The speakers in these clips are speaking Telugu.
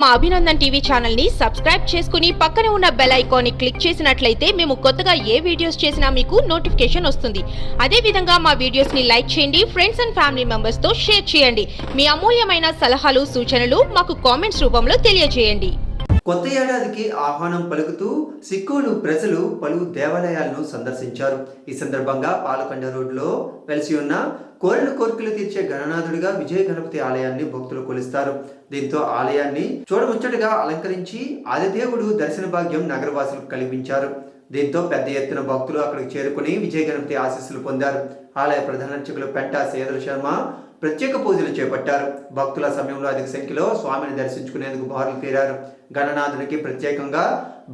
మా అభినందన్ టీవీ ఛానల్ని సబ్స్క్రైబ్ చేసుకుని పక్కన ఉన్న బెల్ ఐకాన్ని క్లిక్ చేసినట్లయితే మేము కొత్తగా ఏ వీడియోస్ చేసినా మీకు నోటిఫికేషన్ వస్తుంది. అదే విధంగా మా వీడియోస్ని లైక్ చేయండి ఫ్రెండ్స్ అండ్ ఫ్యామిలీ మెంబర్స్తో షేర్ చేయండి. మీ అమూల్యమైన సలహాలు సూచనలు మాకు కామెంట్స్ రూపంలో తెలియజేయండి. కొత్త ఏడాదికి ఆహ్వానం పలుకుతూ సిక్కులు ప్రజలు పలు దేవాలయాలను సందర్శించారు. ఈ సందర్భంగా పాలకొండ రోడ్లో వెలిసి ఉన్న కోరిన కోరికలు తీర్చే గణనాథుడిగా విజయ గణపతి ఆలయాన్ని భక్తులు కొలుస్తారు. దీంతో ఆలయాన్ని చూడముచ్చటగా అలంకరించి ఆదిదేవుడు దర్శన భాగ్యం నగరవాసులకు కల్పించారు దీంతో పెద్ద ఎత్తున భక్తులు అక్కడికి చేరుకుని విజయ గణపతి ఆశీస్సులు పొందారు. ఆలయ ప్రధాన అర్చకులు పెంటా సేదర శర్మ ప్రత్యేక పూజలు చేపట్టారు. భక్తుల సమయంలో అధిక సంఖ్యలో స్వామిని దర్శించుకునేందుకు బారులు తీరారు. గణనాథునికి ప్రత్యేకంగా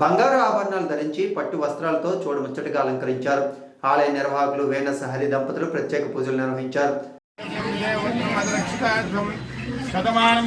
బంగారు ఆభరణాలు ధరించి పట్టు వస్త్రాలతో చూడముచ్చటగా అలంకరించారు. ఆలయ నిర్వాహకులు వేనస హరి దంపతులు ప్రత్యేక పూజలు నిర్వహించారు. శతమానం